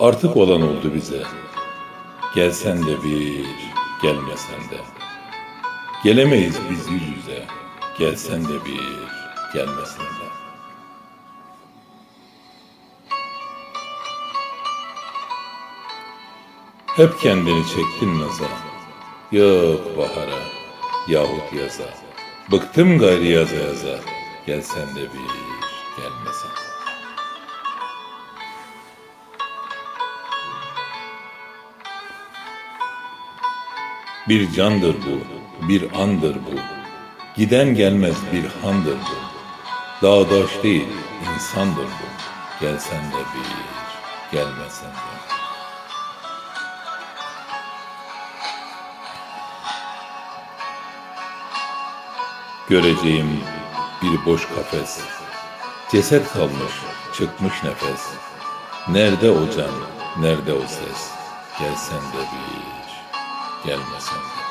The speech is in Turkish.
Artık olan oldu bize. Gelsen de bir, gelmesen de. Gelemeyiz biz yüz yüze. Gelsen de bir, gelmesen de. Hep kendini çektin naza. Yok bahara yahut yaza. Bıktım gayri yaza yaza. Gelsen de bir, gelmesen de. Bir candır bu, bir andır bu. Giden gelmez bir handır bu. Dağdaş değil, insandır bu. Gelsen de bir, gelmesen de. Göreceğim bir boş kafes. Ceset kalmış, çıkmış nefes. Nerede o can, nerede o ses? Gelsen de bir, gelmesen de.